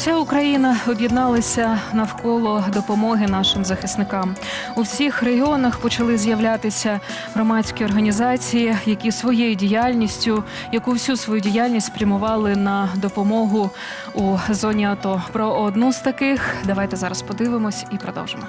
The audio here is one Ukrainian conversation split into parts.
Вся Україна об'єдналася навколо допомоги нашим захисникам. У всіх регіонах почали з'являтися громадські організації, які своєю діяльністю, яку всю свою діяльність спрямували на допомогу у зоні АТО. Про одну з таких давайте зараз подивимось і продовжимо.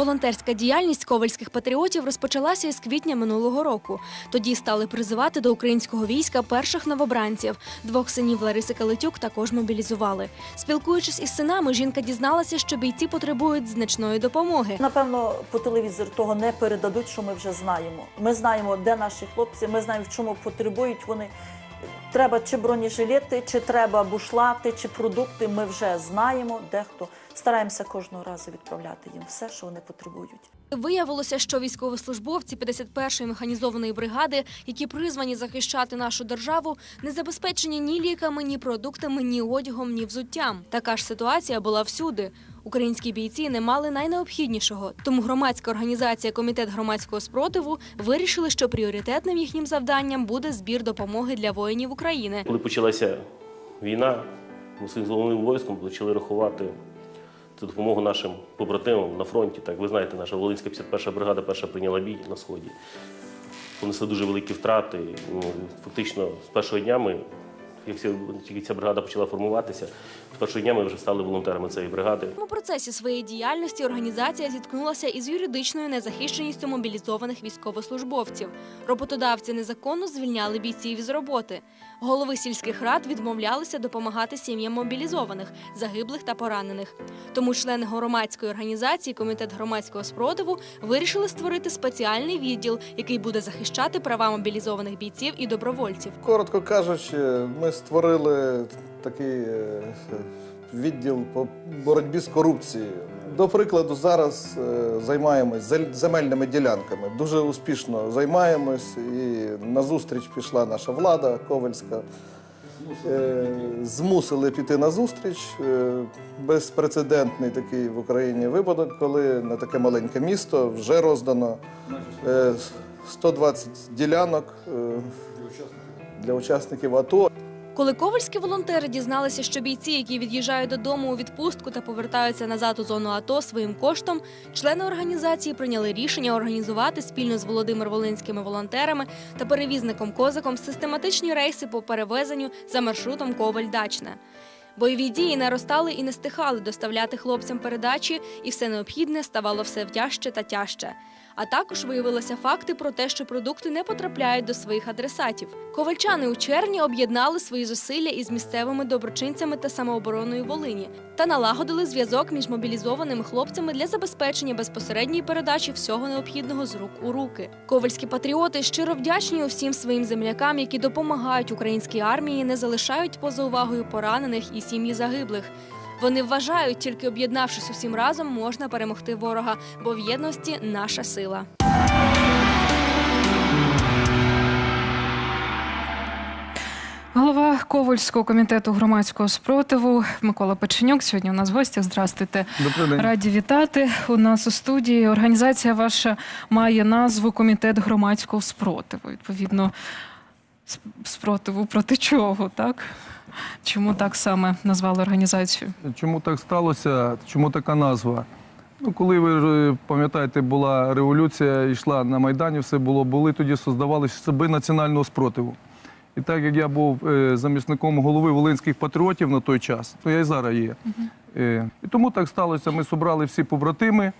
Волонтерська діяльність ковальських патріотів розпочалася із квітня минулого року. Тоді стали призивати до українського війська перших новобранців. Двох синів Лариси Калитюк також мобілізували. Спілкуючись із синами, жінка дізналася, що бійці потребують значної допомоги. Напевно, по телевізору того не передадуть, що ми вже знаємо. Ми знаємо, де наші хлопці, ми знаємо, в чому потребують вони. Треба чи бронежилети, чи треба бушлати, чи продукти. Ми вже знаємо, дехто стараємося кожного разу відправляти їм все, що вони потребують. Виявилося, що військовослужбовці 51-ї механізованої бригади, які призвані захищати нашу державу, не забезпечені ні ліками, ні продуктами, ні одягом, ні взуттям. Така ж ситуація була всюди. Українські бійці не мали найнеобхіднішого. Тому громадська організація Комітет громадського спротиву вирішили, що пріоритетним їхнім завданням буде збір допомоги для воїнів України. Коли почалася війна, ми своїм головним обов'язком почали рахувати цю допомогу нашим побратимам на фронті. Так, ви знаєте, наша Волинська 51 бригада перша прийняла бій на сході. Понесли дуже великі втрати. Ну, фактично, з першого дня ми, як тільки ця бригада почала формуватися, з першого дня ми вже стали волонтерами цієї бригади. У процесі своєї діяльності організація зіткнулася із юридичною незахищеністю мобілізованих військовослужбовців. Роботодавці незаконно звільняли бійців із роботи. Голови сільських рад відмовлялися допомагати сім'ям мобілізованих, загиблих та поранених. Тому члени громадської організації Комітет громадського спротиву вирішили створити спеціальний відділ, який буде захищати права мобілізованих бійців і добровольців. Коротко кажучи, ми створили такий е, відділ по боротьбі з корупцією. До прикладу, зараз е, займаємось земельними ділянками. Дуже успішно займаємось, і назустріч пішла наша влада ковальська. Е, Змусили піти на зустріч. Безпрецедентний такий в Україні випадок, коли на таке маленьке місто вже роздано е, 120 ділянок для учасників АТО. Коли ковальські волонтери дізналися, що бійці, які від'їжджають додому у відпустку та повертаються назад у зону АТО своїм коштом, члени організації прийняли рішення організувати спільно з Володимир Волинськими волонтерами та перевізником Козаком систематичні рейси по перевезенню за маршрутом Коваль-Дачне. Бойові дії наростали і не стихали доставляти хлопцям передачі, і все необхідне ставало все тяжче та тяжче. А також виявилися факти про те, що продукти не потрапляють до своїх адресатів. Ковальчани у червні об'єднали свої зусилля із місцевими доброчинцями та самообороною Волині та налагодили зв'язок між мобілізованими хлопцями для забезпечення безпосередньої передачі всього необхідного з рук у руки. Ковальські патріоти щиро вдячні усім своїм землякам, які допомагають українській армії, не залишають поза увагою поранених і сім'ї загиблих. Вони вважають, тільки об'єднавшись усім разом, можна перемогти ворога, бо в єдності наша сила. Голова Ковальського комітету громадського спротиву Микола Печенюк. Сьогодні у нас в гостях. Здравствуйте. Добрий день. Раді вітати у нас у студії. Організація ваша має назву Комітет громадського спротиву. Відповідно, сп- спротиву проти чого, так? Чому так саме назвали організацію? Чому так сталося? Чому така назва? Ну, коли ви е, пам'ятаєте, була революція, йшла на Майдані, все було, були тоді создавали себе національного спротиву. І так як я був е, замісником голови волинських патріотів на той час, то я і зараз є. Е, І тому так сталося. Ми зібрали всі побратими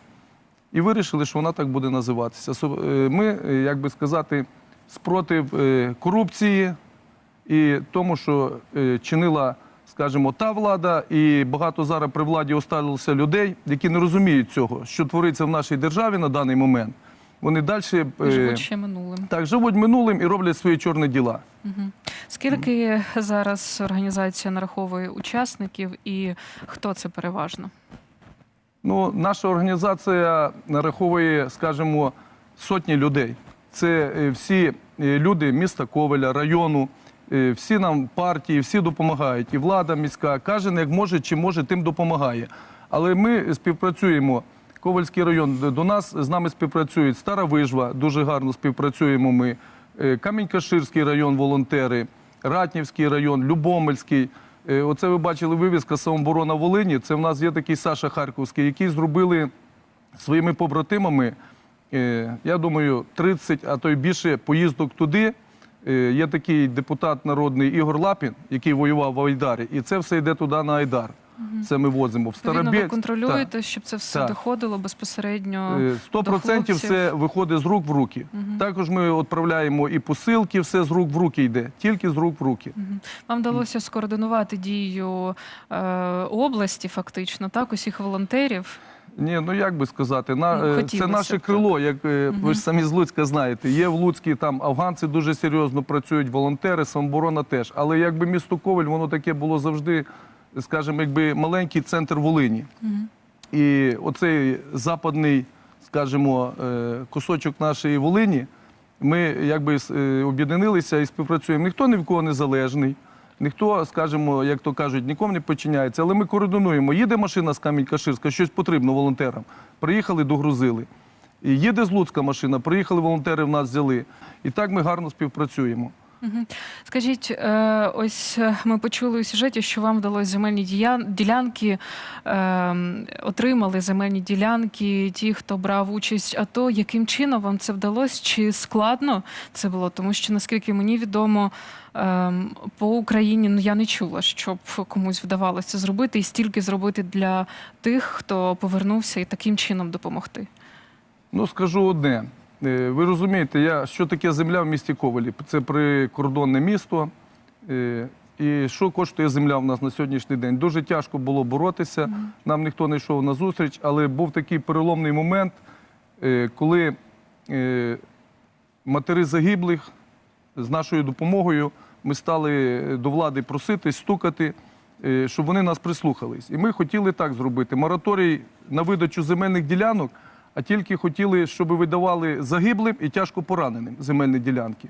і вирішили, що вона так буде називатися. Ми, як би сказати, спротив е, корупції і тому, що е, чинила, скажімо, та влада, і багато зараз при владі осталося людей, які не розуміють цього, що твориться в нашій державі на даний момент. Вони далі Живуть ще минулим. так живуть минулим і роблять свої чорні діла. Скільки зараз організація нараховує учасників і хто це переважно? Ну, наша організація нараховує, скажімо, сотні людей. Це е, всі е, люди міста Ковеля, району, е, всі нам партії, всі допомагають. І влада міська, кожен як може чи може, тим допомагає. Але ми співпрацюємо. Ковальський район до нас з нами співпрацюють. Стара Вижва, дуже гарно співпрацюємо ми. Е, Камінь-Каширський район волонтери, Ратнівський район, Любомельський. Е, Оце ви бачили вивіска самооборона Волині. Це в нас є такий Саша Харківський, який зробили своїми побратимами, е, я думаю, 30, а то й більше поїздок туди. Е, Є такий депутат народний Ігор Лапін, який воював в Айдарі, і це все йде туди на Айдар. Це ми возимо. В Відповідно, ви контролюєте, щоб це все Так. доходило безпосередньо. Е, Сто до процентів хлопців. все виходить з рук в руки. Також ми відправляємо і посилки, все з рук в руки йде, тільки з рук в руки. Вам вдалося скоординувати дію е, області, фактично, так, усіх волонтерів. Ні, ну як би сказати, на, Ну, е, це наше б, крило, як е, ви ж самі з Луцька знаєте. Є в Луцькій там афганці дуже серйозно працюють, волонтери, самооборона теж. Але якби місто Ковель, воно таке було завжди, скажімо, якби маленький центр Волині. І оцей западний, скажімо, е, кусочок нашої Волині, ми якби е, і співпрацюємо. Ніхто ні в кого не залежний, ніхто, скажімо, як то кажуть, нікому не починяється. але ми координуємо. Їде машина з Камінь-Каширська, щось потрібно волонтерам. Приїхали, догрузили. І їде з Луцька машина, приїхали волонтери, в нас взяли. І так ми гарно співпрацюємо. Скажіть, е, ось е, ми почули у сюжеті, що вам вдалося земельні ділянки, е, отримали земельні ділянки, ті, хто брав участь. А то яким чином вам це вдалося? Чи складно це було? Тому що наскільки мені відомо, е, по Україні ну я не чула, щоб комусь вдавалося зробити і стільки зробити для тих, хто повернувся і таким чином допомогти. Ну, скажу одне. Е, Ви розумієте, я, що таке земля в місті Ковелі? Це прикордонне місто. Е, І що коштує земля в нас на сьогоднішній день? Дуже тяжко було боротися. Нам ніхто не йшов на зустріч, але був такий переломний момент, е, коли матери загиблих з нашою допомогою ми стали до влади просити, стукати, щоб вони нас прислухались. І ми хотіли так зробити: мораторій на видачу земельних ділянок, а тільки хотіли, щоб видавали загиблим і тяжко пораненим земельні ділянки.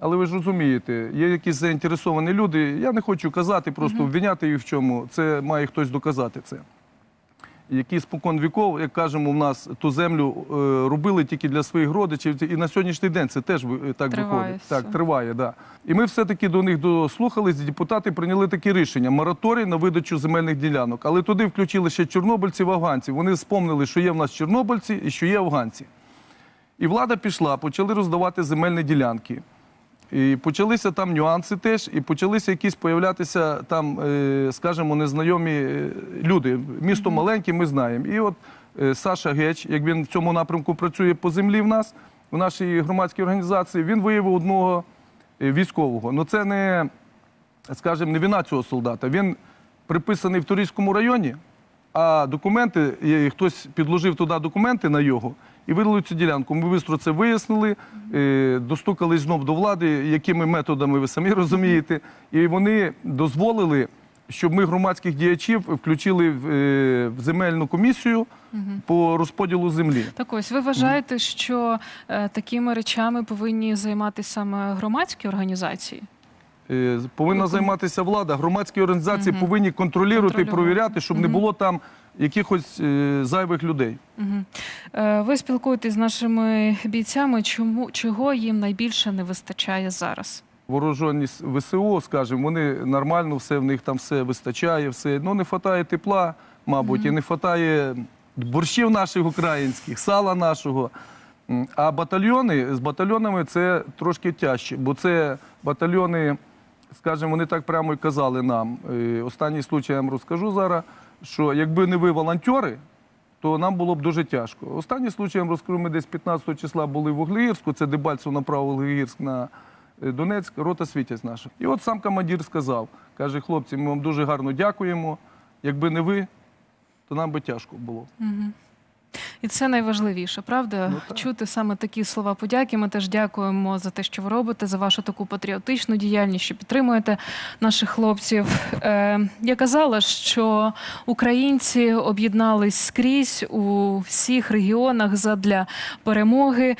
Але ви ж розумієте, є якісь заінтересовані люди. Я не хочу казати, просто обвиняти їх в чому. Це має хтось доказати це. Які спокон віков, як кажемо, в нас ту землю е, робили тільки для своїх родичів, і на сьогоднішній день це теж ви- так Триває виходить. все. Так, триває, да. І ми все-таки до них дослухались, і депутати прийняли таке рішення: мораторій на видачу земельних ділянок. Але туди включили ще чорнобильців, афганців. Вони спомнили, що є в нас чорнобильці і що є афганці. І влада пішла, почали роздавати земельні ділянки. І почалися там нюанси теж, і почалися якісь появлятися там, е, скажімо, незнайомі е, люди. Місто маленьке, ми знаємо. І от е, Саша Геч, як він в цьому напрямку працює по землі в нас, в нашій громадській організації, він виявив одного військового. Ну це не, скажімо, не вина цього солдата. Він приписаний в Турійському районі, а документи, хтось підложив туди документи на його і видали цю ділянку. Ми швидко це вияснили, е, достукались знов до влади, якими методами ви самі розумієте. І вони дозволили, щоб ми громадських діячів включили в, е, земельну комісію по розподілу землі. Так ось ви вважаєте, що е, такими речами повинні займатися саме громадські організації? Е, Повинна займатися влада. Громадські організації повинні контролювати і провіряти, щоб не було там якихось е, зайвих людей. Е, Ви спілкуєтесь з нашими бійцями. Чому чого їм найбільше не вистачає зараз? Вооружені с- ВСО, скажімо, вони нормально, все в них там все вистачає, все. Ну не вистачає тепла, мабуть, і не вистачає борщів наших українських, сала нашого. А батальйони з батальйонами це трошки тяжче, бо це батальйони, скажімо, вони так прямо і казали нам. Останній случай я вам розкажу зараз, що якби не ви волонтери, то нам було б дуже тяжко. Останній случай я розкажу, ми десь 15 числа були в Вуглеїрську, це Дебальцев направив Вуглеїрськ на е, Донецьк, рота світять наша. І от сам командир сказав, каже, хлопці, ми вам дуже гарно дякуємо. Якби не ви, то нам би тяжко було. І це найважливіше, правда? Ну. Чути саме такі слова подяки. Ми теж дякуємо за те, що ви робите, за вашу таку патріотичну діяльність, що підтримуєте наших хлопців. Е, я казала, що українці об'єднались скрізь у всіх регіонах задля перемоги.